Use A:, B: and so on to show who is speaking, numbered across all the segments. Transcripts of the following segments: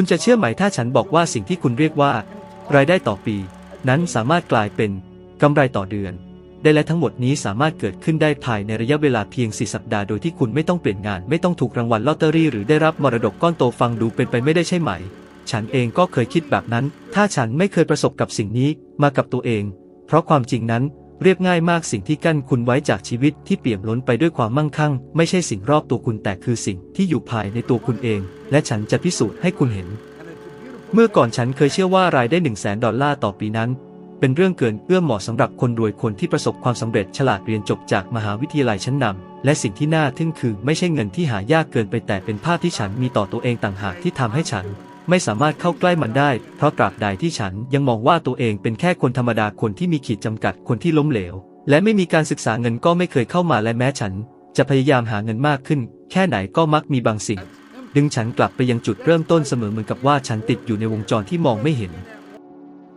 A: คุณจะเชื่อไหมถ้าฉันบอกว่าสิ่งที่คุณเรียกว่า รายได้ต่อปี นั้นสามารถกลายเป็นกำไรต่อเดือน ได้และทั้งหมดนี้สามารถเกิดขึ้นได้ภายในระยะเวลาเพียง 4 สัปดาห์โดยที่คุณไม่ต้องเปลี่ยนงาน ไม่ต้องถูกรางวัลลอตเตอรี่หรือได้รับมรดกก้อนโตฟังดูเป็นไปไม่ได้ใช่ไหม ฉันเองก็เคยคิดแบบนั้น ถ้าฉันไม่เคยประสบกับสิ่งนี้มากับตัวเอง เพราะความจริงนั้น เรียบง่ายมากสิ่งที่กั้นคุณไว้จากชีวิตที่เปี่ยมล้นไปด้วยความมั่งคั่ง ไม่ใช่สิ่งรอบตัวคุณแต่คือสิ่งที่อยู่ภายในตัวคุณเอง และฉันจะพิสูจน์ให้คุณเห็น เมื่อก่อนฉันเคยเชื่อว่ารายได้ 1 0 0 0 0แสนดอลลาร์ต่อปีนั้น เป็นเรื่องเกินเอื้อมเหมาะสำหรับคนรวยคนที่ประสบความสำเร็จฉลาดเรียนจบจากมหาวิทยาลัยชั้นนำและสิ่งที่น่าทึ่งคือไม่ใช่เงินที่หายากเกินไปแต่เป็นภาพที่ฉันมีต่อตัวเองต่างหากที่ทำให้ฉัน ไม่สามารถเข้าใกล้มันได้ เพราะตราบใดที่ฉันยังมองว่าตัวเองเป็นแค่คนธรรมดาคนที่มีขีดจำกัดคนที่ล้มเหลว และไม่มีการศึกษาเงินก็ไม่เคยเข้ามาและแม้ฉัน จะพยายามหาเงินมากขึ้น แค่ไหนก็มักมีบางสิ่ง ดึงฉันกลับไปยังจุดเริ่มต้นเสมอเหมือนกับว่าฉันติดอยู่ในวงจรที่มองไม่เห็น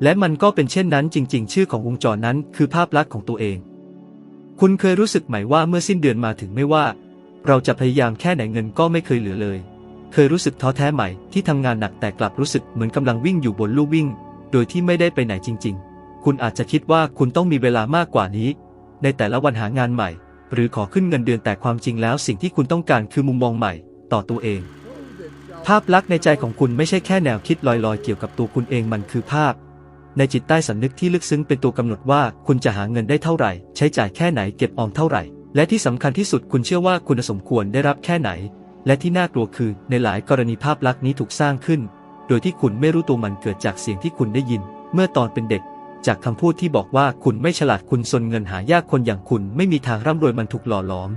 A: และมันก็เป็นเช่นนั้นจริง ๆ ชื่อของวงจรนั้นคือภาพลักษณ์ของตัวเอง คุณเคยรู้สึกไหมว่าเมื่อสิ้นเดือนมาถึงไม่ว่า เราจะพยายามแค่ไหนเงินก็ไม่เคยเหลือเลย เคยรู้สึกท้อแท้ใหม่ที่ทำงานหนักแต่กลับรู้สึกเหมือนกำลังวิ่งอยู่บนลู่วิ่ง โดยที่ไม่ได้ไปไหนจริง ๆ คุณอาจจะคิดว่าคุณต้องมีเวลามากกว่านี้ ในแต่ละวันหางานใหม่ หรือขอขึ้นเงินเดือนแต่ความจริงแล้ว สิ่งที่คุณต้องการคือมุมมองใหม่ ต่อตัวเอง ภาพลักษณ์ในใจของคุณไม่ใช่แค่แนวคิดลอยๆ เกี่ยวกับตัวคุณเองมันคือภาพ ในจิตใต้สำนึกที่ลึกซึ้งเป็นตัวกำหนดว่าคุณจะหาเงินได้เท่าไหร่ ใช้จ่ายแค่ไหนเก็บออมเท่าไหร่ และที่สำคัญที่สุดคุณเชื่อว่าคุณสมควรได้รับแค่ไหน และที่น่ากลัวคือในหลายกรณีภาพลักษณ์นี้ถูกสร้างขึ้น โดยที่คุณไม่รู้ตัวมันเกิดจากเสียงที่คุณได้ยิน เมื่อตอนเป็นเด็ก จากคำพูดที่บอกว่าคุณไม่ฉลาดคุณซนเงินหายากคนอย่างคุณไม่มีทางร่ำรวยมันถูกหล่อหลอม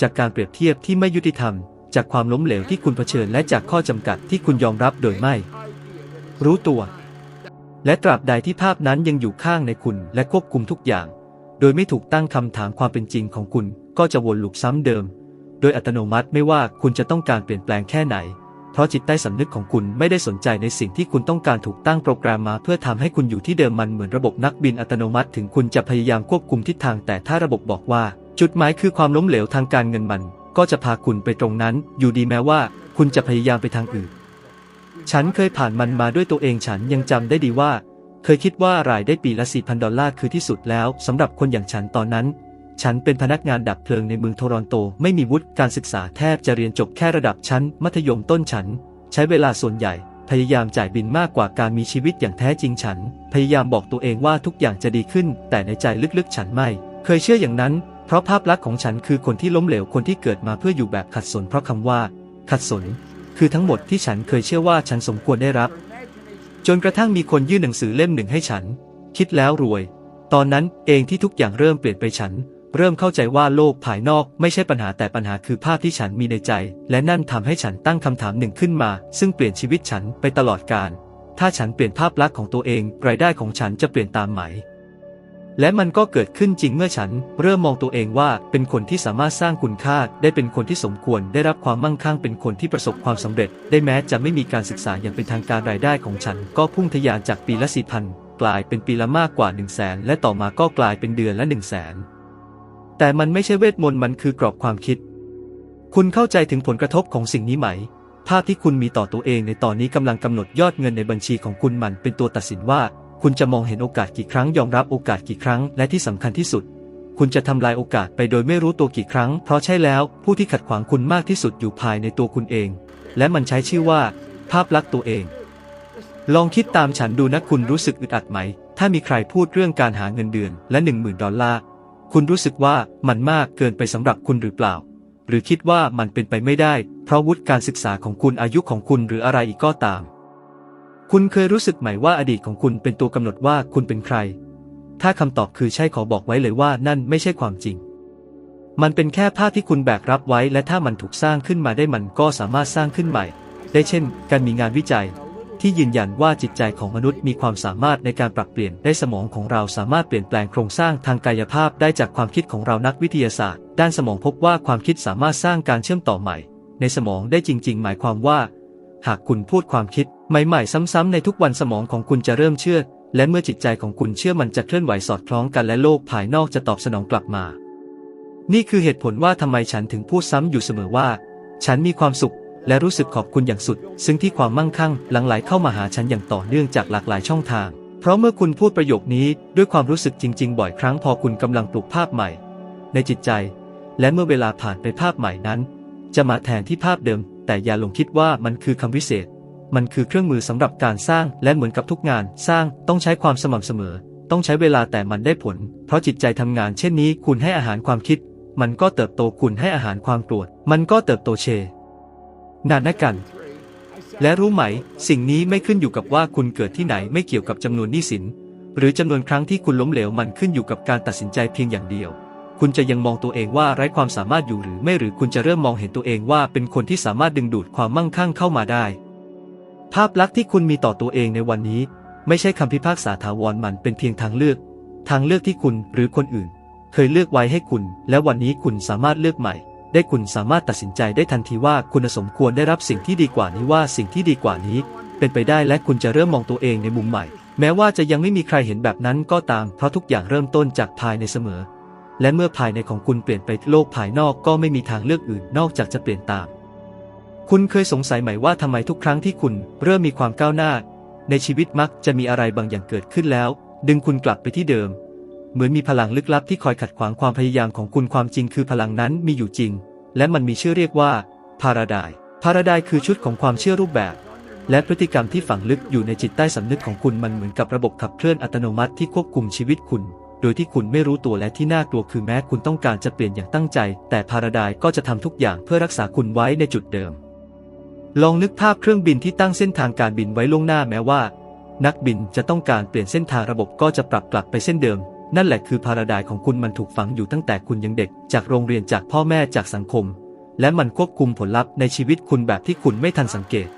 A: จากการเปรียบเทียบที่ไม่ยุติธรรม จากความล้มเหลวที่คุณเผชิญและจากข้อจำกัดที่คุณยอมรับโดยไม่ รู้ตัว และตราบใดที่ภาพนั้นยังอยู่ข้างในคุณและควบคุมทุกอย่าง โดยไม่ถูกตั้งคำถามความเป็นจริงของคุณ ก็จะวนลูปซ้ำเดิม โดยอัตโนมัติไม่ว่าคุณจะต้องการเปลี่ยนแปลงแค่ไหน เพราะจิตใต้สำนึกของคุณไม่ได้สนใจในสิ่งที่คุณต้องการถูกตั้งโปรแกรมมา เพื่อทำให้คุณอยู่ที่เดิมมันเหมือนระบบนักบินอัตโนมัติ ถึงคุณจะพยายามควบคุมทิศทางแต่ถ้าระบบบอกว่า จุดหมายคือความล้มเหลวทางการเงินมัน ก็จะพาคุณไปตรงนั้น อยู่ดีแม้ว่า คุณจะพยายามไปทางอื่น ฉันเคยผ่านมันมาด้วยตัวเองฉันยังจำได้ดีว่า เคยคิดว่ารายได้ปีละ4,000ดอลลาร์คือที่สุดแล้วสำหรับคนอย่างฉันตอนนั้น ฉันเป็นพนักงานดับเพลิงในเมืองโทรอนโต ไม่มีวุฒิการศึกษาแทบจะเรียนจบแค่ระดับชั้น มัธยมต้นฉัน ใช้เวลาส่วนใหญ่ พยายามจ่ายบินมากกว่าการมีชีวิตอย่างแท้จริงฉัน พยายามบอกตัวเองว่าทุกอย่างจะดีขึ้น แต่ในใจลึกๆ ฉันไม่ เคยเชื่ออย่างนั้น เพราะภาพลักษณ์ของฉันคือคนที่ล้มเหลวคนที่เกิดมาเพื่ออยู่แบบขัดสน เพราะคำว่า ขัดสน คือทั้งหมดที่ฉันเคยเชื่อว่าฉันสมควรได้รับ จนกระทั่งมีคนยื่นหนังสือเล่มหนึ่งให้ฉัน คิดแล้วรวย ตอนนั้นเองที่ทุกอย่างเริ่มเปลี่ยนไปฉัน เริ่มเข้าใจว่าโลกภายนอกไม่ใช่ปัญหาแต่ปัญหาคือภาพที่ฉันมีในใจ และนั่นทำให้ฉันตั้งคำถามหนึ่งขึ้นมา ซึ่งเปลี่ยนชีวิตฉันไปตลอดกาลถ้าฉันเปลี่ยนภาพลักษณ์ของตัวเอง รายได้ของฉันจะเปลี่ยนตามไหม และมันก็เกิดขึ้นจริงเมื่อฉัน เริ่มมองตัวเองว่าเป็นคนที่สามารถสร้างคุณค่า ได้เป็นคนที่สมควร ได้รับความมั่งคั่งเป็นคนที่ประสบความสำเร็จ ได้แม้จะไม่มีการศึกษาอย่างเป็นทางการรายได้ของฉัน ก็พุ่งทะยานจากปีละสี่พันกลายเป็นปีละมากกว่า1นึ่งแสนและต่อมาก็กลายเป็นเดือนละ1นึ่งแสน แต่มันไม่ใช่เวทมนต์มันคือกรอบความคิด คุณเข้าใจถึงผลกระทบของสิ่งนี้ไหม ภาพที่คุณมีต่อตัวเองในตอนนี้กำลังกำหนดยอดเงินในบัญชีของคุณมันเป็นตัวตัดสินว่า คุณจะมองเห็นโอกาสกี่ครั้งยอมรับโอกาสกี่ครั้ง และที่สำคัญที่สุด คุณจะทำลายโอกาสไปโดยไม่รู้ตัวกี่ครั้ง เพราะใช่แล้ว ผู้ที่ขัดขวางคุณมากที่สุดอยู่ภายในตัวคุณเอง และมันใช้ชื่อว่า ภาพลักษณ์ตัวเอง ลองคิดตามฉันดูนะคุณรู้สึกอึดอัดไหม ถ้ามีใครพูดเรื่องการหาเงินเดือนและหนึ่งหมื่นดอลลาร์ คุณรู้สึกว่ามันมากเกินไปสำหรับคุณหรือเปล่า หรือคิดว่ามันเป็นไปไม่ได้ เพราะวุฒิการศึกษาของคุณอายุของคุณหรืออะไรอีกก็ตาม คุณเคยรู้สึกไหมว่าอดีตของคุณเป็นตัวกำหนดว่าคุณเป็นใคร ถ้าคำตอบคือใช่ขอบอกไว้เลยว่านั่นไม่ใช่ความจริง มันเป็นแค่ภาพที่คุณแบกรับไว้ และถ้ามันถูกสร้างขึ้นมาได้มันก็สามารถสร้างขึ้นใหม่ ได้เช่น การมีงานวิจัย ที่ยืนยันว่าจิตใจของมนุษย์มีความสามารถในการปรับเปลี่ยนได้สมองของเราสามารถเปลี่ยนแปลงโครงสร้างทางกายภาพได้จากความคิดของเรานักวิทยาศาสตร์ ด้านสมองพบว่าความคิดสามารถสร้างการเชื่อมต่อใหม่ ในสมองได้จริง ๆ หมายความว่า หากคุณพูดความคิดใหม่ ๆ ซ้ำๆในทุกวันสมองของคุณจะเริ่มเชื่อ และเมื่อจิตใจของคุณเชื่อมันจะเคลื่อนไหวสอดคล้องกันและโลกภายนอกจะตอบสนองกลับมา นี่คือเหตุผลว่าทำไมฉันถึงพูดซ้ำอยู่เสมอว่า ฉันมีความสุข และรู้สึกขอบคุณอย่างสุด ซึ่งที่ความมั่งคั่งหลั่งไหลเข้ามาหาฉันอย่างต่อเนื่องจากหลากหลายช่องทาง เพราะเมื่อคุณพูดประโยคนี้ด้วยความรู้สึกจริง ๆ บ่อยครั้งพอคุณกำลังปลูกภาพใหม่ ในจิตใจ และเมื่อเวลาผ่านไปภาพใหม่นั้น จะมาแทนที่ภาพเดิม แต่อย่าหลงคิดว่ามันคือคำวิเศษ มันคือเครื่องมือสำหรับการสร้างและเหมือนกับทุกงาน สร้างต้องใช้ความสม่ำเสมอ ต้องใช้เวลาแต่มันได้ผล เพราะจิตใจทำงานเช่นนี้ คุณให้อาหารความคิด มันก็เติบโตคุณให้อาหารความโกรธมันก็เติบโตเช นานนะกัน และรู้ไหม สิ่งนี้ไม่ขึ้นอยู่กับว่าคุณเกิดที่ไหนไม่เกี่ยวกับจำนวนหนี้สิน หรือจำนวนครั้งที่คุณล้มเหลวมันขึ้นอยู่กับการตัดสินใจเพียงอย่างเดียว คุณจะยังมองตัวเองว่าไร้ความสามารถอยู่หรือไม่หรือคุณจะเริ่มมองเห็นตัวเองว่าเป็นคนที่สามารถดึงดูดความมั่งคั่งเข้ามาได้ ภาพลักษณ์ที่คุณมีต่อตัวเองในวันนี้ ไม่ใช่คำพิพากษาถาวรมันเป็นเพียงทางเลือก ทางเลือกที่คุณหรือคนอื่น เคยเลือกไว้ให้คุณ และวันนี้คุณสามารถเลือกใหม่ ได้คุณสามารถตัดสินใจได้ทันทีว่าคุณสมควรได้รับสิ่งที่ดีกว่านี้ว่าสิ่งที่ดีกว่านี้ เป็นไปได้และคุณจะเริ่มมองตัวเองในมุมใหม่ แม้ว่าจะยังไม่มีใครเห็นแบบนั้นก็ตามเพราะทุกอย่างเริ่มต้นจากภายในเสมอ และเมื่อภายในของคุณเปลี่ยนไปโลกภายนอกก็ไม่มีทางเลือกอื่นนอกจากจะเปลี่ยนตาม คุณเคยสงสัยไหมว่าทำไมทุกครั้งที่คุณเริ่มมีความก้าวหน้า ในชีวิตมักจะมีอะไรบางอย่างเกิดขึ้นแล้ว ดึงคุณกลับไปที่เดิม เหมือนมีพลังลึกลับที่คอยขัดขวางความพยายามของคุณความจริงคือพลังนั้นมีอยู่จริง และมันมีชื่อเรียกว่าพาราไดพาราไดคือชุดของความเชื่อรูปแบบ และพฤติกรรมที่ฝังลึกอยู่ในจิตใต้สำนึกของคุณมันเหมือนกับระบบขับเคลื่อนอัตโนมัติที่ควบคุมชีวิตคุณ โดยที่คุณไม่รู้ตัวและที่น่ากลัวคือแม้คุณต้องการจะเปลี่ยนอย่างตั้งใจ แต่พาราไดก็จะทำทุกอย่างเพื่อรักษาคุณไว้ในจุดเดิม ลองนึกภาพเครื่องบินที่ตั้งเส้นทางการบินไว้ล่วงหน้าแม้ว่า นักบินจะต้องการเปลี่ยนเส้นทางระบบก็จะปรับกลับไปเส้นเดิม นั่นแหละคือพาราไดของคุณมันถูกฝังอยู่ตั้งแต่คุณยังเด็ก จากโรงเรียนจากพ่อแม่จากสังคม และมันควบคุมผลลัพธ์ในชีวิตคุณแบบที่คุณไม่ทันสังเกต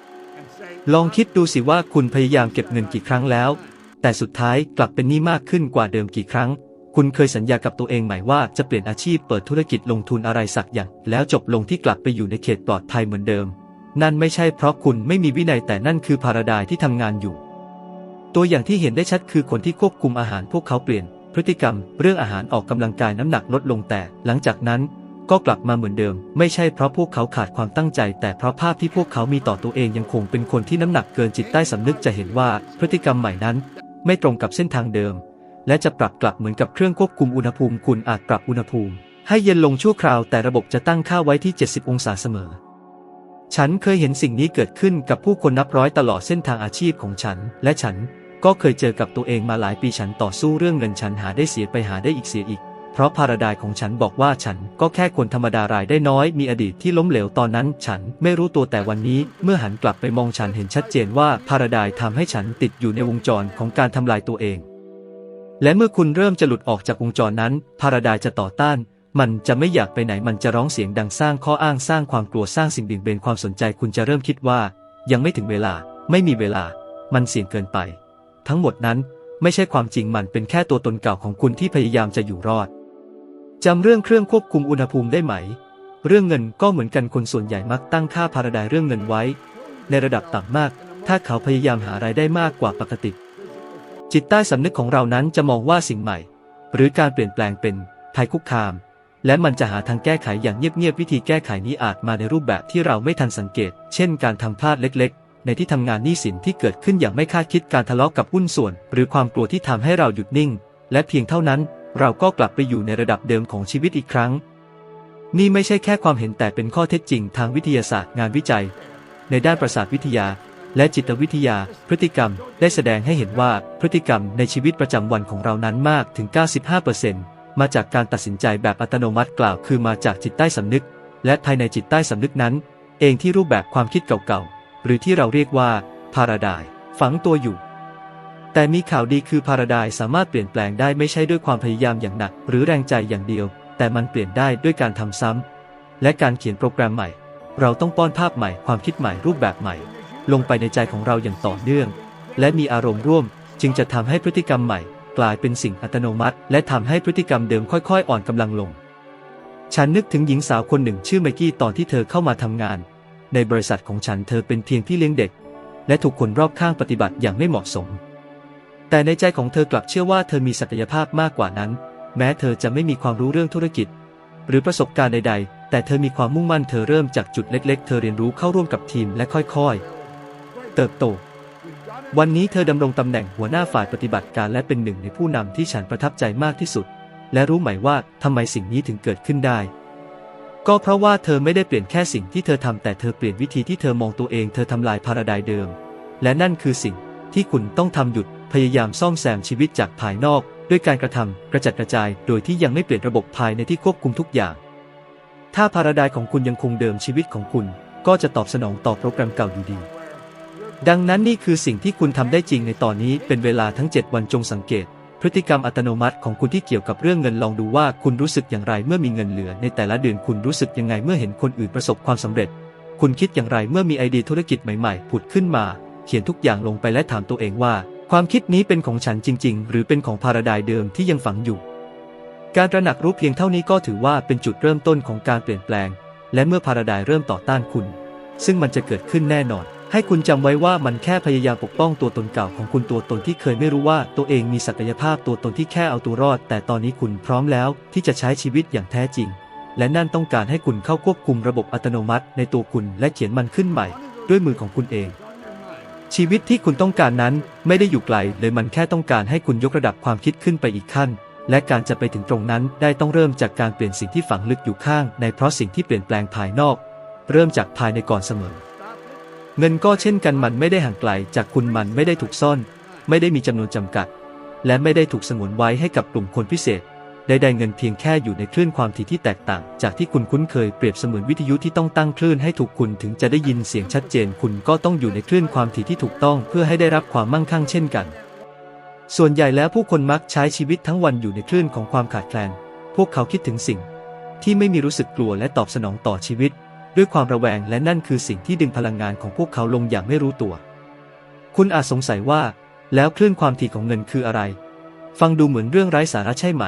A: ลองคิดดูสิว่าคุณพยายามเก็บเงินกี่ครั้งแล้ว แต่สุดท้ายกลับเป็นหนี้มากขึ้นกว่าเดิมกี่ครั้ง คุณเคยสัญญากับตัวเองใหม่ว่าจะเปลี่ยนอาชีพเปิดธุรกิจลงทุนอะไรสักอย่าง แล้วจบลงที่กลับไปอยู่ในเขตปลอดภัยเหมือนเดิม นั่นไม่ใช่เพราะคุณไม่มีวินัยแต่นั่นคือพาราไดที่ทำงานอยู่ ตัวอย่างที่เห็นได้ชัดคือคนที่ควบคุมอาหารพวกเขาเปลี่ยน พฤติกรรม เรื่องอาหารออกกำลังกายน้ำหนักลดลงแต่ หลังจากนั้น ก็กลับมาเหมือนเดิม ไม่ใช่เพราะพวกเขาขาดความตั้งใจ แต่เพราะภาพที่พวกเขามีต่อตัวเองยังคงเป็นคนที่น้ำหนักเกินจิตใต้สำนึกจะเห็นว่า พฤติกรรมใหม่นั้น ไม่ตรงกับเส้นทางเดิม และจะปรับกลับเหมือนกับเครื่องควบคุมอุณหภูมิคุณอาจปรับอุณหภูมิ ให้เย็นลงชั่วคราวแต่ระบบจะตั้งค่าไว้ที่ 70 องศาเสมอ ฉันเคยเห็นสิ่งนี้เกิดขึ้นกับผู้คนนับร้อยตลอดเส้นทางอาชีพของฉัน และฉัน ก็เคยเจอกับตัวเองมาหลายปีฉันต่อสู้เรื่องเงินฉันหาได้เสียไปหาได้อีกเสียอีก เพราะพารดาไดของฉันบอกว่าฉันก็แค่คนธรรมดารายได้น้อยมีอดีตที่ล้มเหลวตอนนั้น ฉันไม่รู้ตัวแต่วันนี้เมื่อหันกลับไปมองฉันเห็นชัดเจนว่าพารดาไดทำให้ฉันติดอยู่ในวงจรของการทำลายตัวเอง และเมื่อคุณเริ่มจะหลุดออกจากวงจรนั้นพารดาไดจะต่อต้านมันจะไม่อยากไปไหนมันจะร้องเสียงดังสร้างข้ออ้างสร้างความกลัวสร้างสิ่งเบี่ยงเบนความสนใจคุณจะเริ่มคิดว่า ยังไม่ถึงเวลา ไม่มีเวลา มันเสี่ยงเกินไป ทั้งหมดนั้นไม่ใช่ความจริงมันเป็นแค่ตัวตนเก่าของคุณที่พยายามจะอยู่รอดจำเรื่องเครื่องควบคุมอุณหภูมิได้ไหม เรื่องเงินก็เหมือนกันคนส่วนใหญ่มักตั้งค่าพาราไดเรื่องเงินไว้ ในระดับต่ำมาก ถ้าเขาพยายามหารายได้มากกว่าปกติ จิตใต้สำนึกของเรานั้นจะมองว่าสิ่งใหม่ หรือการเปลี่ยนแปลงเป็นภัยคุกคาม และมันจะหาทางแก้ไขอย่างเงียบๆวิธีแก้ไขนี้อาจมาในรูปแบบที่เราไม่ทันสังเกต เช่น การทำพลาดเล็กๆ ในที่ทำงานหนี้สินที่เกิดขึ้นอย่างไม่คาดคิดการทะเลาะกับหุ้นส่วน หรือความกลัวที่ทำให้เราหยุดนิ่ง และเพียงเท่านั้น เราก็กลับไปอยู่ในระดับเดิมของชีวิตอีกครั้ง นี่ไม่ใช่แค่ความเห็นแต่เป็นข้อเท็จจริงทางวิทยาศาสตร์งานวิจัย ในด้านประสาทวิทยา และจิตวิทยา พฤติกรรม ได้แสดงให้เห็นว่าพฤติกรรมในชีวิตประจำวันของเรานั้นมากถึง 95%มาจากการตัดสินใจแบบอัตโนมัติกล่าว คือมาจากจิตใต้สำนึก และภายในจิตใต้สำนึกนั้น เองที่รูปแบบความคิดเก่าๆ หรือที่เราเรียกว่าพาราไดฝังตัวอยู่ แต่มีข่าวดีคือพาราไดสามารถเปลี่ยนแปลงได้ไม่ใช่ด้วยความพยายามอย่างหนัก หรือแรงใจอย่างเดียว แต่มันเปลี่ยนได้ด้วยการทำซ้ำและการเขียนโปรแกรมใหม่ เราต้องป้อนภาพใหม่ความคิดใหม่รูปแบบใหม่ ลงไปในใจของเราอย่างต่อเนื่อง และมีอารมณ์ร่วม จึงจะทำให้พฤติกรรมใหม่ กลายเป็นสิ่งอัตโนมัติ และทำให้พฤติกรรมเดิมค่อยๆ อ่อนกำลังลงฉันนึกถึงหญิงสาวคนหนึ่งชื่อไมกี้ตอนที่เธอเข้ามาทำงาน ในบริษัทของฉันเธอเป็นเพียงพี่เลี้ยงเด็ก และถูกคนรอบข้างปฏิบัติอย่างไม่เหมาะสม แต่ในใจของเธอกลับเชื่อว่าเธอมีศักยภาพมากกว่านั้น แม้เธอจะไม่มีความรู้เรื่องธุรกิจ หรือประสบการณ์ใด ๆ แต่เธอมีความมุ่งมั่นเธอเริ่มจากจุดเล็ก ๆ เธอเรียนรู้เข้าร่วมกับทีมและค่อยๆ เติบโต วันนี้เธอดำรงตำแหน่งหัวหน้าฝ่ายปฏิบัติการและเป็นหนึ่งในผู้นำที่ฉันประทับใจมากที่สุด และรู้ไหมว่าทำไมสิ่งนี้ถึงเกิดขึ้นได้ ก็เพราะว่าเธอไม่ได้เปลี่ยนแค่สิ่งที่เธอทำแต่เธอเปลี่ยนวิธีที่เธอมองตัวเองเธอทำลายพาราไดเดิม และนั่นคือสิ่งที่คุณต้องทำหยุดพยายามซ่อมแซมชีวิตจากภายนอก ด้วยการกระทำกระจัดกระจาย โดยที่ยังไม่เปลี่ยนระบบภายในที่ควบคุมทุกอย่าง ถ้าพาราไดของคุณยังคงเดิมชีวิตของคุณ ก็จะตอบสนองต่อโปรแกรมเก่าอยู่ดี ดังนั้นนี่คือสิ่งที่คุณทำได้จริงในตอนนี้เป็นเวลาทั้ง 7 วันจงสังเกต พฤติกรรมอัตโนมัติของคุณที่เกี่ยวกับเรื่องเงินลองดูว่าคุณรู้สึกอย่างไรเมื่อมีเงินเหลือ ในแต่ละเดือนคุณรู้สึกยังไงเมื่อเห็นคนอื่นประสบความสำเร็จ คุณคิดอย่างไรเมื่อมีไอเดียธุรกิจใหม่ๆผุดขึ้นมา เขียนทุกอย่างลงไปและถามตัวเองว่า ความคิดนี้เป็นของฉันจริง ๆ หรือเป็นของพาราไดเดิมที่ยังฝังอยู่ การตระหนักรู้เพียงเท่านี้ก็ถือว่าเป็นจุดเริ่มต้นของการเปลี่ยนแปลง และเมื่อพาราไดเริ่มต่อต้านคุณ ซึ่งมันจะเกิดขึ้นแน่นอน ให้คุณจำไว้ว่ามันแค่พยายามปกป้องตัวตนเก่าของคุณตัวตนที่เคยไม่รู้ว่าตัวเองมีศักยภาพตัวตนที่แค่เอาตัวรอด แต่ตอนนี้คุณพร้อมแล้วที่จะใช้ชีวิตอย่างแท้จริง และนั่นต้องการให้คุณเข้าควบคุมระบบอัตโนมัติในตัวคุณและเขียนมันขึ้นใหม่ ด้วยมือของคุณเอง ชีวิตที่คุณต้องการนั้นไม่ได้อยู่ไกลเลยมันแค่ต้องการให้คุณยกระดับความคิดขึ้นไปอีกขั้น และการจะไปถึงตรงนั้นได้ต้องเริ่มจากการเปลี่ยนสิ่งที่ฝังลึกอยู่ข้างในเพราะสิ่งที่เปลี่ยนแปลงภายนอก เริ่มจากภายในก่อนเสมอ เงินก็เช่นกันมันไม่ได้ห่างไกลจากคุณมันไม่ได้ถูกซ่อน ไม่ได้มีจำนวนจำกัด และไม่ได้ถูกสงวนไว้ให้กับกลุ่มคนพิเศษใดๆเงินเพียงแค่อยู่ในคลื่นความถี่ที่แตกต่าง จากที่คุณคุ้นเคยเปรียบเสมือนวิทยุที่ต้องตั้งคลื่นให้ถูกคุณถึงจะได้ยินเสียงชัดเจน คุณก็ต้องอยู่ในคลื่นความถี่ที่ถูกต้องเพื่อให้ได้รับความมั่งคั่งเช่นกัน ส่วนใหญ่แล้วผู้คนมักใช้ชีวิตทั้งวันอยู่ในคลื่นของความขาดแคลน พวกเขาคิดถึงสิ่ง ที่ไม่มีรู้สึกกลัวและตอบสนองต่อชีวิต ด้วยความระแวงและนั่นคือสิ่งที่ดึงพลังงานของพวกเขาลงอย่างไม่รู้ตัว คุณอาจสงสัยว่า แล้วคลื่นความถี่ของเงินคืออะไร ฟังดูเหมือนเรื่องไร้สาระใช่ไหม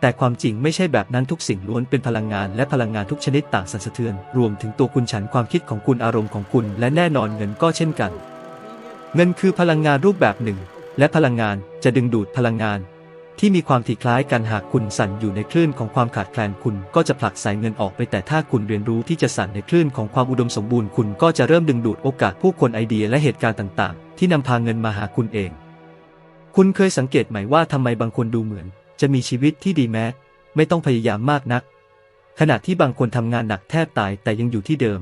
A: แต่ความจริงไม่ใช่แบบนั้นทุกสิ่งล้วนเป็นพลังงานและพลังงานทุกชนิดต่างสั่นสะเทือน รวมถึงตัวคุณฉันความคิดของคุณอารมณ์ของคุณ และแน่นอนเงินก็เช่นกัน เงินคือพลังงานรูปแบบหนึ่ง และพลังงานจะดึงดูดพลังงาน ที่มีความถี่คล้ายกันหากคุณสั่นอยู่ในคลื่นของความขาดแคลนคุณก็จะผลักสายเงินออกไปแต่ถ้าคุณเรียนรู้ที่จะสั่นในคลื่นของความอุดมสมบูรณ์คุณก็จะเริ่มดึงดูดโอกาสผู้คนไอเดียและเหตุการณ์ต่างๆ ที่นำพาเงินมาหาคุณเอง คุณเคยสังเกตไหมว่าทำไมบางคนดูเหมือน จะมีชีวิตที่ดีแม้ ไม่ต้องพยายามมากนัก ขณะที่บางคนทำงานหนักแทบตายแต่ยังอยู่ที่เดิม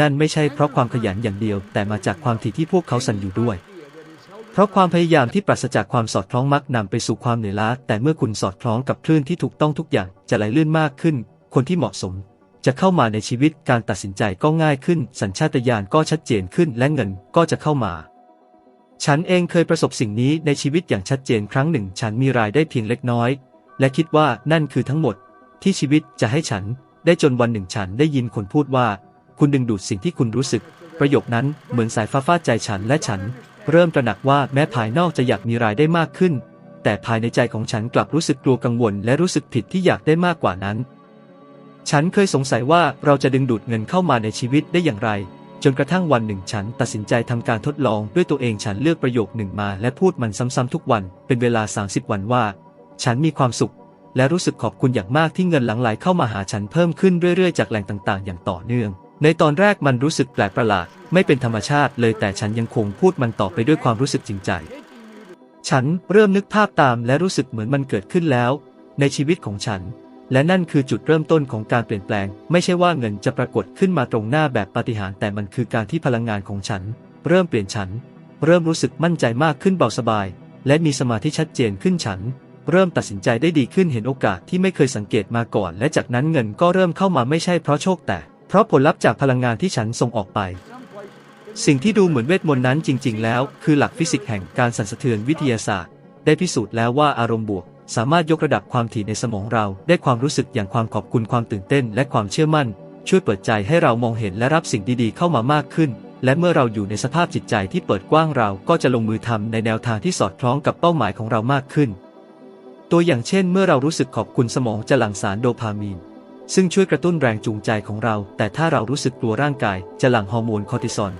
A: นั่นไม่ใช่เพราะความขยันอย่างเดียว แต่มาจากความถี่ที่พวกเขาสั่นอยู่ด้วย เพราะความพยายามที่ปราศจากความสอดคล้องมักนำไปสู่ความเหนื่อยล้า แต่เมื่อคุณสอดคล้องกับคลื่นที่ถูกต้องทุกอย่างจะไหลลื่นมากขึ้น คนที่เหมาะสม จะเข้ามาในชีวิตการตัดสินใจก็ง่ายขึ้น สัญชาตญาณก็ชัดเจนขึ้นและเงินก็จะเข้ามา ฉันเองเคยประสบสิ่งนี้ในชีวิตอย่างชัดเจนครั้งหนึ่ง ฉันมีรายได้เพียงเล็กน้อย และคิดว่านั่นคือทั้งหมด ที่ชีวิตจะให้ฉัน ได้จนวันหนึ่งฉันได้ยินคนพูดว่า คุณดึงดูดสิ่งที่คุณรู้สึก ประโยคนั้นเหมือนสายฟ้าฟาดใจฉันและฉัน เริ่มตระหนักว่าแม้ภายนอกจะอยากมีรายได้มากขึ้น แต่ภายในใจของฉันกลับรู้สึกกลัวกังวล และรู้สึกผิดที่อยากได้มากกว่านั้น ฉันเคยสงสัยว่าเราจะดึงดูดเงินเข้ามาในชีวิตได้อย่างไร จนกระทั่งวันหนึ่งฉันตัดสินใจทำการทดลองด้วยตัวเองฉันเลือกประโยคหนึ่งมาและพูดมันซ้ำๆทุกวัน เป็นเวลา 30 วันว่า ฉันมีความสุข และรู้สึกขอบคุณอย่างมากที่เงินหลั่งไหลเข้ามาหาฉันเพิ่มขึ้นเรื่อยๆจากแหล่งต่างๆ อย่างต่อเนื่อง ในตอนแรกมันรู้สึกแปลกประหลาด ไม่เป็นธรรมชาติเลยแต่ฉันยังคงพูดมันต่อไปด้วยความรู้สึกจริงใจ ฉันเริ่มนึกภาพตามและรู้สึกเหมือนมันเกิดขึ้นแล้ว ในชีวิตของฉัน และนั่นคือจุดเริ่มต้นของการเปลี่ยนแปลง ไม่ใช่ว่าเงินจะปรากฏขึ้นมาตรงหน้าแบบปาฏิหาริย์แต่มันคือการที่พลังงานของฉัน เริ่มเปลี่ยนฉัน เริ่มรู้สึกมั่นใจมากขึ้นเบาสบาย และมีสมาธิชัดเจนขึ้นฉันเริ่มตัดสินใจได้ดีขึ้นเห็นโอกาสที่ไม่เคยสังเกตมาก่อน และจากนั้นเงินก็เริ่มเข้ามาไม่ใช่เพราะโชคแต่ เพราะผลลัพธ์จากพลังงานที่ฉันส่งออกไป สิ่งที่ดูเหมือนเวทมนต์นั้นจริง ๆ แล้ว คือหลักฟิสิกส์แห่งการสั่นสะเทือนวิทยาศาสตร์ ได้พิสูจน์แล้วว่าอารมณ์บวก สามารถยกระดับความถี่ในสมองเรา ได้ความรู้สึกอย่างความขอบคุณความตื่นเต้น และความเชื่อมั่น ช่วยเปิดใจให้เรามองเห็นและรับสิ่งดีๆ เข้ามามากขึ้น และเมื่อเราอยู่ในสภาพจิตใจที่เปิดกว้างเราก็จะลงมือทำในแนวทางที่สอดคล้องกับเป้าหมายของเรามากขึ้น ตัวอย่างเช่น เมื่อเรารู้สึกขอบคุณสมองจะหลั่งสารโดพามีน ซึ่งช่วยกระตุ้นแรงจูงใจของเรา แต่ถ้าเรารู้สึกกลัวร่างกาย จะหลั่งฮอร์โมนคอร์ติซอล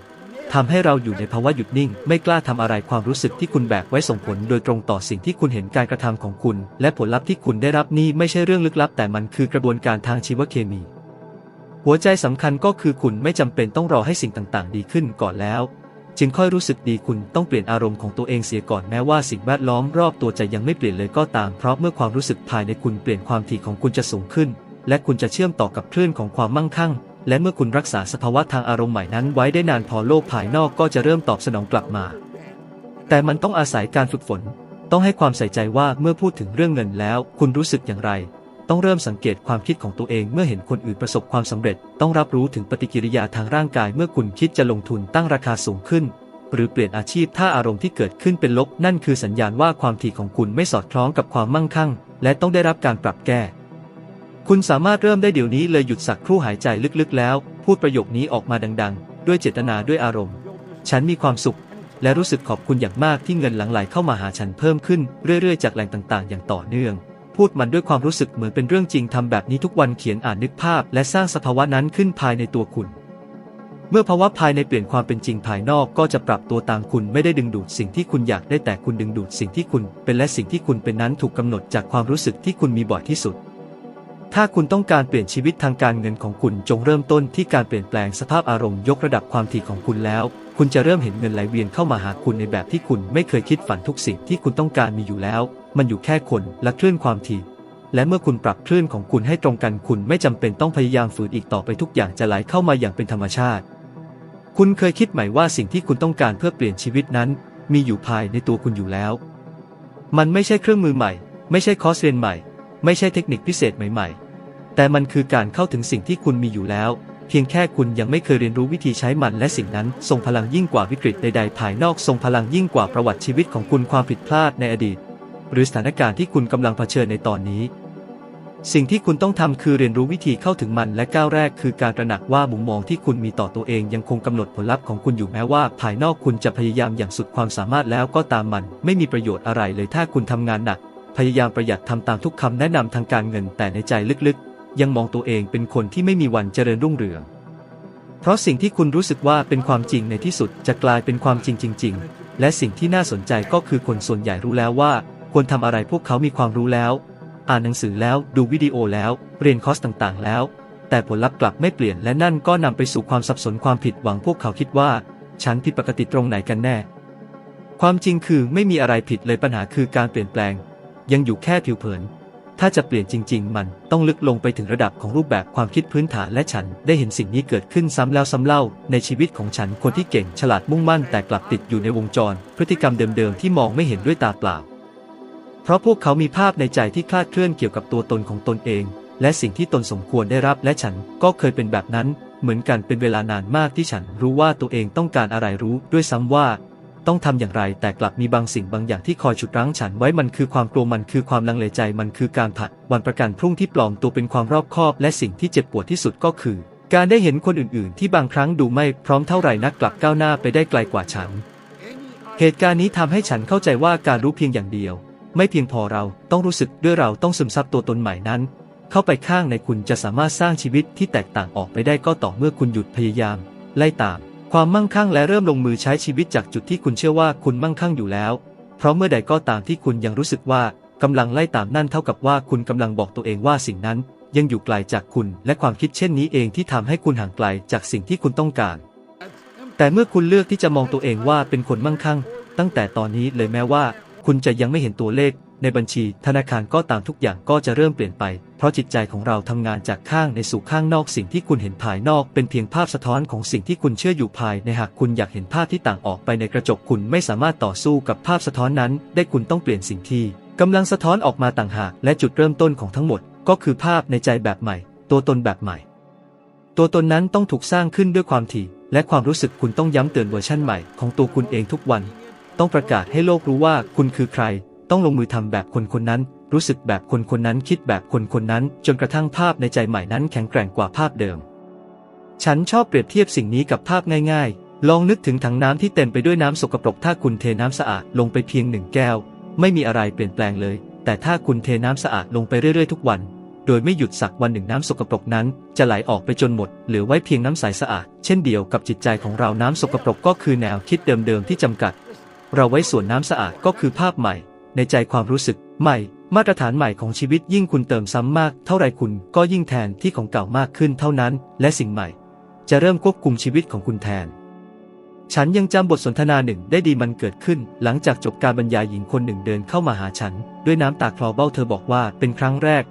A: ทำให้เราอยู่ในภาวะหยุดนิ่ง ไม่กล้าทำอะไรความรู้สึกที่คุณแบกไว้ส่งผลโดยตรงต่อสิ่งที่คุณเห็นการกระทำของคุณ และผลลัพธ์ที่คุณได้รับนี่ไม่ใช่เรื่องลึกลับ แต่มันคือกระบวนการทางชีวเคมี หัวใจสำคัญก็คือคุณไม่จำเป็นต้องรอให้สิ่งต่างๆ ดีขึ้นก่อนแล้ว จึงค่อยรู้สึกดีคุณต้องเปลี่ยนอารมณ์ของตัวเองเสียก่อนแม้ว่าสิ่งแวดล้อมรอบตัวจะยังไม่เปลี่ยนเลยก็ตามเพราะเมื่อความรู้สึกภายในคุณเปลี่ยนความถี่ของคุณจะสูงขึ้น และคุณจะเชื่อมต่อกับคลื่นของความมั่งคั่ง และเมื่อคุณรักษาสภาวะทางอารมณ์ใหม่นั้นไว้ได้นานพอโลกภายนอกก็จะเริ่มตอบสนองกลับมา แต่มันต้องอาศัยการฝึกฝน ต้องให้ความใส่ใจว่าเมื่อพูดถึงเรื่องเงินแล้ว คุณรู้สึกอย่างไร ต้องเริ่มสังเกตความคิดของตัวเองเมื่อเห็นคนอื่นประสบความสำเร็จ ต้องรับรู้ถึงปฏิกิริยาทางร่างกาย เมื่อคุณคิดจะลงทุนตั้งราคาสูงขึ้นหรือเปลี่ยนอาชีพถ้าอารมณ์ที่เกิดขึ้นเป็นลบนั่นคือสัญญาณว่าความถี่ของคุณไม่สอดคล้องกับความมั่งคั่ง และต้องได้รับการปรับแก้ คุณสามารถเริ่มได้เดี๋ยวนี้เลยหยุดสักครู่หายใจลึกๆแล้ว พูดประโยคนี้ออกมาดัง ๆ ด้วยเจตนาด้วยอารมณ์ ฉันมีความสุข และรู้สึกขอบคุณอย่างมากที่เงินหลั่งไหลเข้ามาหาฉันเพิ่มขึ้นเรื่อยๆ จากแหล่งต่างๆ อย่างต่อเนื่อง พูดมันด้วยความรู้สึกเหมือนเป็นเรื่องจริงทำแบบนี้ทุกวันเขียนอ่านนึกภาพ และสร้างสภาวะนั้นขึ้นภายในตัวคุณ เมื่อภาวะภายในเปลี่ยนความเป็นจริงภายนอกก็จะปรับตัวตามคุณไม่ได้ดึงดูดสิ่งที่คุณอยากได้แต่คุณดึงดูดสิ่งที่คุณ เป็นและสิ่งที่คุณเป็นนั้นถูกกำหนดจากความรู้สึกที่คุณมีบ่อยที่สุด ถ้าคุณต้องการเปลี่ยนชีวิตทางการเงินของคุณจงเริ่มต้นที่การเปลี่ยนแปลงสภาพอารมณ์ยกระดับความถี่ของคุณแล้ว คุณจะเริ่มเห็นเงินไหลเวียนเข้ามาหาคุณในแบบที่คุณไม่เคยคิดฝันทุกสิ่งที่คุณต้องการมีอยู่แล้ว มันอยู่แค่คนและคลื่นความถี่ และเมื่อคุณปรับคลื่นของคุณให้ตรงกันคุณไม่จำเป็นต้องพยายามฝืนอีกต่อไปทุกอย่างจะไหลเข้ามาอย่างเป็นธรรมชาติ คุณเคยคิดไหมว่าสิ่งที่คุณต้องการเพื่อเปลี่ยนชีวิตนั้น มีอยู่ภายในตัวคุณอยู่แล้ว มันไม่ใช่เครื่องมือใหม่ ไม่ใช่คอร์สเรียนใหม่ ไม่ใช่เทคนิคพิเศษใหม่ๆ แต่มันคือการเข้าถึงสิ่งที่คุณมีอยู่แล้ว เพียงแค่คุณยังไม่เคยเรียนรู้วิธีใช้มันและสิ่งนั้นทรงพลังยิ่งกว่าวิกฤตใดๆ ภายนอกทรงพลังยิ่งกว่าประวัติชีวิตของคุณความผิดพลาดในอดีต หรือสถานการณ์ที่คุณกำลังเผชิญในตอนนี้ สิ่งที่คุณต้องทำคือเรียนรู้วิธีเข้าถึงมันและก้าวแรกคือการตระหนักว่ามุมมองที่คุณมีต่อตัวเองยังคงกำหนดผลลัพธ์ของคุณอยู่แม้ว่า ภายนอกคุณจะพยายามอย่างสุดความสามารถแล้วก็ตามมัน ไม่มีประโยชน์อะไรเลยถ้าคุณทำงานหนัก พยายามประหยัดทำตามทุกคำแนะนำทางการเงินแต่ในใจลึกๆ ยังมองตัวเองเป็นคนที่ไม่มีวันเจริญรุ่งเรือง เพราะสิ่งที่คุณรู้สึกว่าเป็นความจริงในที่สุดจะกลายเป็นความจริงจริง ๆ และสิ่งที่น่าสนใจก็คือคนส่วนใหญ่รู้แล้วว่า ควรทำอะไรพวกเขามีความรู้แล้ว อ่านหนังสือแล้วดูวิดีโอแล้ว เรียนคอร์สต่างๆ แล้ว แต่ผลลัพธ์กลับไม่เปลี่ยนและนั่นก็นำไปสู่ความสับสนความผิดหวังพวกเขาคิดว่า ฉันผิดปกติตรงไหนกันแน่ ความจริงคือไม่มีอะไรผิดเลยปัญหาคือการเปลี่ยนแปลง ยังอยู่แค่ผิวเผิน ถ้าจะเปลี่ยนจริง ๆ มันต้องลึกลงไปถึงระดับของรูปแบบความคิดพื้นฐานและฉันได้เห็นสิ่งนี้เกิดขึ้นซ้ำแล้วซ้ำเล่า ในชีวิตของฉันคนที่เก่งฉลาดมุ่งมั่นแต่กลับติดอยู่ในวงจร พฤติกรรมเดิม ๆ ที่มองไม่เห็นด้วยตาเปล่า เพราะพวกเขามีภาพในใจที่คลาดเคลื่อนเกี่ยวกับตัวตนของตนเอง และสิ่งที่ตนสมควรได้รับและฉันก็เคยเป็นแบบนั้น เหมือนกันเป็นเวลานานมากที่ฉันรู้ว่าตัวเองต้องการอะไรรู้ด้วยซ้ำว่า ต้องทำอย่างไร แต่กลับมีบางสิ่งบางอย่างที่คอยฉุดรั้งฉันไว้มันคือความกลัวมันคือความลังเลใจมันคือการผัด วันประกันพรุ่งที่ปลอมตัวเป็นความรอบคอบ และสิ่งที่เจ็บปวดที่สุดก็คือ การได้เห็นคนอื่นๆ ที่บางครั้งดูไม่พร้อมเท่าไหร่นักกลับก้าวหน้าไปได้ไกลกว่าฉัน เหตุการณ์นี้ทำให้ฉันเข้าใจว่าการรู้เพียงอย่างเดียว ไม่เพียงพอเราต้องรู้สึกด้วยเราต้องซึมซับตัวตนใหม่นั้น เข้าไปข้างในคุณจะสามารถสร้างชีวิตที่แตกต่างออกไปได้ก็ต่อเมื่อคุณหยุดพยายาม ไล่ตาม ความมั่งคั่งและเริ่มลงมือใช้ชีวิตจากจุดที่คุณเชื่อว่าคุณมั่งคั่งอยู่แล้ว เพราะเมื่อใดก็ตามที่คุณยังรู้สึกว่ากำลังไล่ตามนั่นเท่ากับว่าคุณกำลังบอกตัวเองว่าสิ่งนั้น ยังอยู่ไกลจากคุณและความคิดเช่นนี้เองที่ทำให้คุณห่างไกลจากสิ่งที่คุณต้องการ แต่เมื่อคุณเลือกที่จะมองตัวเองว่าเป็นคนมั่งคั่ง ตั้งแต่ตอนนี้เลยแม้ว่า คุณจะยังไม่เห็นตัวเลข ในบัญชีธนาคารก็ตามทุกอย่างก็จะเริ่มเปลี่ยนไป เพราะจิตใจของเราทำงานจากข้างในสู่ข้างนอกสิ่งที่คุณเห็นภายนอก เป็นเพียงภาพสะท้อนของสิ่งที่คุณเชื่ออยู่ภายในหากคุณอยากเห็นภาพที่ต่างออกไปในกระจกคุณไม่สามารถต่อสู้กับภาพสะท้อนนั้น ได้คุณต้องเปลี่ยนสิ่งที่กำลังสะท้อนออกมาต่างหาก และจุดเริ่มต้นของทั้งหมด ก็คือภาพในใจแบบใหม่ ตัวตนแบบใหม่ ตัวตนนั้นต้องถูกสร้างขึ้นด้วยความถี่ และความรู้สึกคุณต้องย้ำเตือนเวอร์ชั่นใหม่ของตัวคุณเองทุกวัน ต้องประกาศให้โลกรู้ว่าคุณคือใคร ต้องลงมือทำแบบคนคนนั้น รู้สึกแบบคนคนนั้นคิดแบบคนคนนั้น จนกระทั่งภาพในใจใหม่นั้นแข็งแกร่งกว่าภาพเดิม ฉันชอบเปรียบเทียบสิ่งนี้กับภาพง่ายๆ ลองนึกถึงถังน้ำที่เต็มไปด้วยน้ำสกปรกถ้าคุณเทน้ำสะอาดลงไปเพียงหนึ่งแก้ว ไม่มีอะไรเปลี่ยนแปลงเลย แต่ถ้าคุณเทน้ำสะอาดลงไปเรื่อยๆทุกวัน โดยไม่หยุดสักวันหนึ่งน้ำสกปรกนั้น จะไหลออกไปจนหมดเหลือไว้เพียงน้ำใสสะอาด เช่นเดียวกับจิตใจของเราน้ำสกปรกก็คือแนวคิดเดิมๆที่จำกัด เราไว้ส่วนน้ำสะอาดก็คือภาพใหม่ ในใจความรู้สึกใหม่ มาตรฐานใหม่ของชีวิตยิ่งคุณเติมซ้ำมากเท่าไรคุณก็ยิ่งแทนที่ของเก่ามากขึ้นเท่านั้น และสิ่งใหม่ จะเริ่มควบคุมชีวิตของคุณแทน ฉันยังจำบทสนทนาหนึ่งได้ดีมันเกิดขึ้น หลังจากจบการบรรยายหญิงคนหนึ่งเดินเข้ามาหาฉัน ด้วยน้ำตาคลอเบ้าเธอบอกว่าเป็นครั้งแรก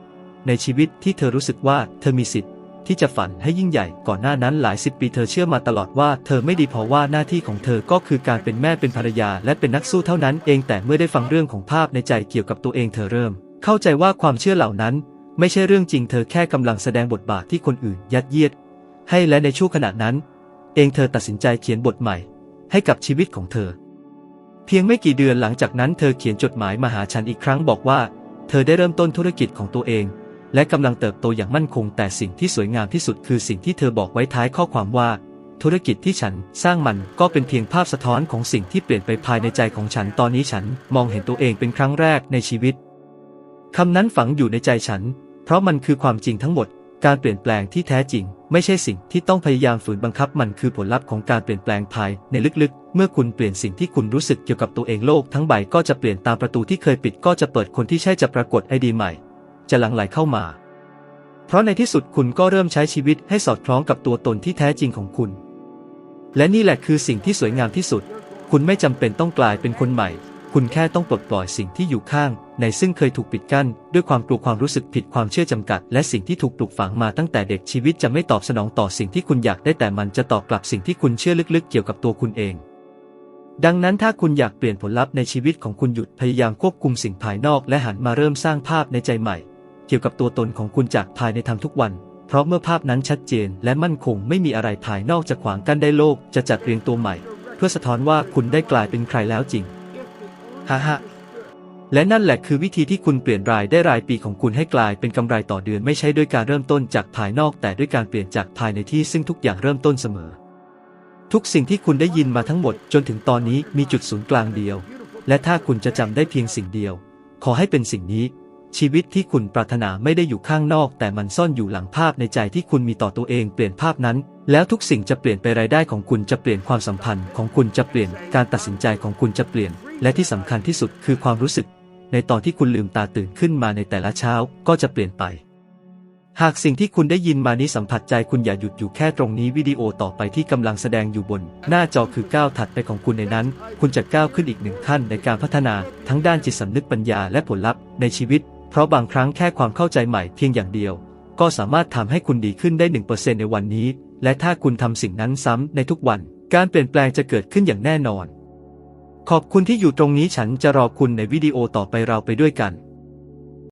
A: ในชีวิตที่เธอรู้สึกว่าเธอมีสิทธิ์ ที่จะฝันให้ยิ่งใหญ่ก่อนหน้านั้นหลายสิบปีเธอเชื่อมาตลอดว่าเธอไม่ดีพอว่าหน้าที่ของเธอก็คือการเป็นแม่เป็นภรรยาและเป็นนักสู้เท่านั้นเองแต่เมื่อได้ฟังเรื่องของภาพในใจเกี่ยวกับตัวเองเธอเริ่ม เข้าใจว่าความเชื่อเหล่านั้น ไม่ใช่เรื่องจริงเธอแค่กำลังแสดงบทบาทที่คนอื่น ยัดเยียด ให้และในช่วงขณะนั้น เองเธอตัดสินใจเขียนบทใหม่ ให้กับชีวิตของเธอ เพียงไม่กี่เดือนหลังจากนั้นเธอเขียนจดหมายมาหาฉันอีกครั้งบอกว่า เธอได้เริ่มต้นธุรกิจของตัวเอง และกำลังเติบโตอย่างมั่นคงแต่สิ่งที่สวยงามที่สุดคือสิ่งที่เธอบอกไว้ท้ายข้อความว่า ธุรกิจที่ฉันสร้างมันก็เป็นเพียงภาพสะท้อนของสิ่งที่เปลี่ยนไปภายในใจของฉันตอนนี้ฉันมองเห็นตัวเองเป็นครั้งแรกในชีวิตคำนั้นฝังอยู่ในใจฉัน เพราะมันคือความจริงทั้งหมด การเปลี่ยนแปลงที่แท้จริง ไม่ใช่สิ่งที่ต้องพยายามฝืนบังคับมันคือผลลัพธ์ของการเปลี่ยนแปลงภายในลึกๆ เมื่อคุณเปลี่ยนสิ่งที่คุณรู้สึกเกี่ยวกับตัวเองโลกทั้งใบก็จะเปลี่ยนตามประตูที่เคยปิดก็จะเปิดคนที่ใช่จะปรากฏไอดีใหม่ จะหลั่งไหลเข้ามา เพราะในที่สุดคุณก็เริ่มใช้ชีวิตให้สอดคล้องกับตัวตนที่แท้จริงของคุณ และนี่แหละคือสิ่งที่สวยงามที่สุด คุณไม่จำเป็นต้องกลายเป็นคนใหม่ คุณแค่ต้องปลดปล่อยสิ่งที่อยู่ข้าง ในซึ่งเคยถูกปิดกั้น ด้วยความกลัวความรู้สึกผิดความเชื่อจำกัด และสิ่งที่ถูกปลูกฝังมาตั้งแต่เด็กชีวิตจะไม่ตอบสนองต่อสิ่งที่คุณอยากได้แต่มันจะตอบกลับสิ่งที่คุณเชื่อลึกๆ เกี่ยวกับตัวคุณเองดังนั้นถ้าคุณอยากเปลี่ยนผลลัพธ์ในชีวิตของคุณหยุดพยายามควบคุมสิ่งภายนอกและหันมาเริ่มสร้างภาพในใจใหม่ กี่ยวกับตัวตนของคุณจากภายในทำทุกวัน เพราะเมื่อภาพนั้นชัดเจนและมั่นคงไม่มีอะไรภายนอกจะขวางกั้นได้โลกจะจัดเรียงตัวใหม่ เพื่อสะท้อนว่าคุณได้กลายเป็นใครแล้วจริงฮ่าฮ่าและนั่นแหละคือวิธีที่คุณเปลี่ยนรายได้รายปีของคุณให้กลายเป็นกำไรต่อเดือนไม่ใช่ด้วยการเริ่มต้นจากภายนอกแต่ด้วยการเปลี่ยนจากภายในที่ซึ่งทุกอย่างเริ่มต้นเสมอ ทุกสิ่งที่คุณได้ยินมาทั้งหมดจนถึงตอนนี้มีจุดศูนย์กลางเดียว และถ้าคุณจะจำได้เพียงสิ่งเดียว ขอให้เป็นสิ่งนี้ ชีวิตที่คุณปรารถนาไม่ได้อยู่ข้างนอก แต่มันซ่อนอยู่หลังภาพในใจที่คุณมีต่อตัวเองเปลี่ยนภาพนั้น แล้วทุกสิ่งจะเปลี่ยนไปรายได้ของคุณจะเปลี่ยนความสัมพันธ์ของคุณจะเปลี่ยน การตัดสินใจของคุณจะเปลี่ยน และที่สำคัญที่สุดคือความรู้สึก ในตอนที่คุณลืมตาตื่นขึ้นมาในแต่ละเช้าก็จะเปลี่ยนไป หากสิ่งที่คุณได้ยินมานี้สัมผัสใจคุณอย่าหยุดอยู่แค่ตรงนี้วิดีโอต่อไปที่กำลังแสดงอยู่บน หน้าจอคือก้าวถัดไปของคุณในนั้น คุณจะก้าวขึ้นอีกหนึ่งขั้นในการพัฒนา ทั้งด้านจิตสำนึกปัญญาและผลลัพธ์ในชีวิต เพราะบางครั้งแค่ความเข้าใจใหม่เพียงอย่างเดียว ก็สามารถทำให้คุณดีขึ้นได้ 1%ในวันนี้ และถ้าคุณทำสิ่งนั้นซ้ำในทุกวัน การเปลี่ยนแปลงจะเกิดขึ้นอย่างแน่นอน ขอบคุณที่อยู่ตรงนี้ฉันจะรอคุณในวิดีโอต่อไปเราไปด้วยกัน